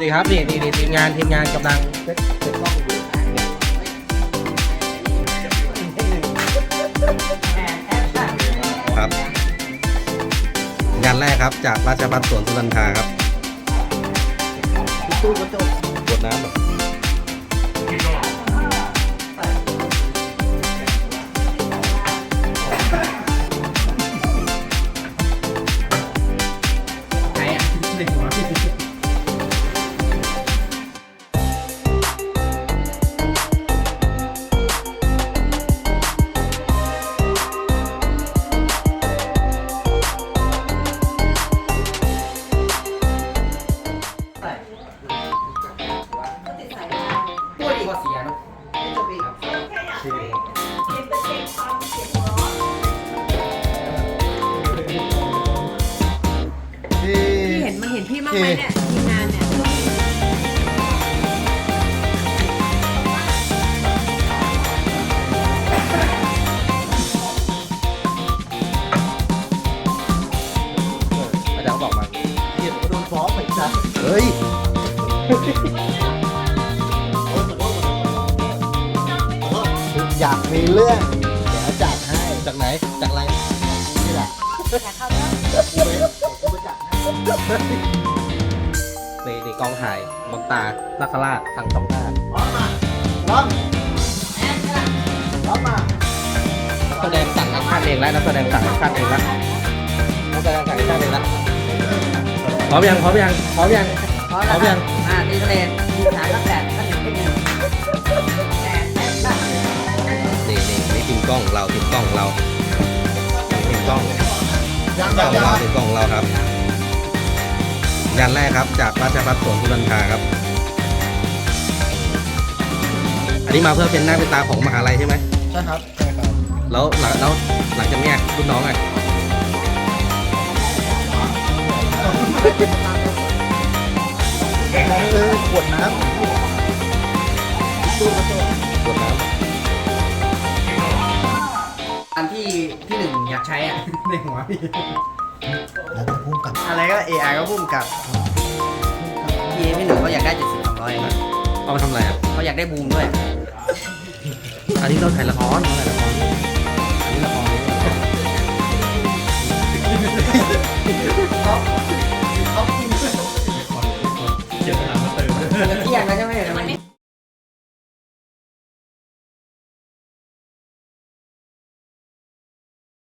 นี่ครับนี่นี่นี่ทีมงานทีมงานกำลังเซ็ตเซ็ตกล้องอยู่ครับ งานแรกครับจากราชพัฒสวนสุนันทาครับ ตู้กระจกาเห็นพี่บ้างไหมเนี่ยทีมงานเนี่ยอาจารย์เขาบอกมาเก็บโดนฟ้องไปจ้ะเฮ้ย อยากมีเรื่อง เดี๋ยวจัดให้ จากไหน จากอะไรนี่แหละแต่เขาเนี่ยกูไปจัดให้ กองถ่ายมอนตานาคราชทางสองหน้าพร้อมมาพร้อมพร้อมมานักแสดงสั่งแอคชั่นเองแล้วนักแสดงสั่งแอคชั่นเองแล้วนักแสดงสั่งแอคชั่นเองแล้วพร้อมยังพร้อมยังพร้อมยังพร้อมพร้อมยังอ่าตีทะเลดูฐานตั้งแต่ขั้นหนึ่งขึ้นหนึ่งแอนแอนตั้งนี่นี่นี่ทีมกล้องเราทีมกล้องเรานี่ทีมกล้องยังกล้ยัองงยังเราทีมกล้องเราครับ งานแรกครับ จากราชพัฒสวนสุนันทาครับ อันนี้มาเพื่อเป็นหน้าเป็นตาของมหาลัยใช่ไหมใช่ครับใช่ครับ แล้วหลังแล้วหลังจากเนี้ยรุ่นน้องอะเออขวดน้ำตู้กระจกกดน้อันที่ที่หนึ่งอยากใช้อะในหัวพี่ แล้วก็พุ่งกับอะไรก็ AI ก็พุ่มกับพี่พี่หนึ่งเขาอยากได้เจ็ดสิบสองร้อยนะำเอามาทำอะไรอะเขาอยากได้บูมด้วย อันนี้เราถ่ายละครเราถ่ายละคร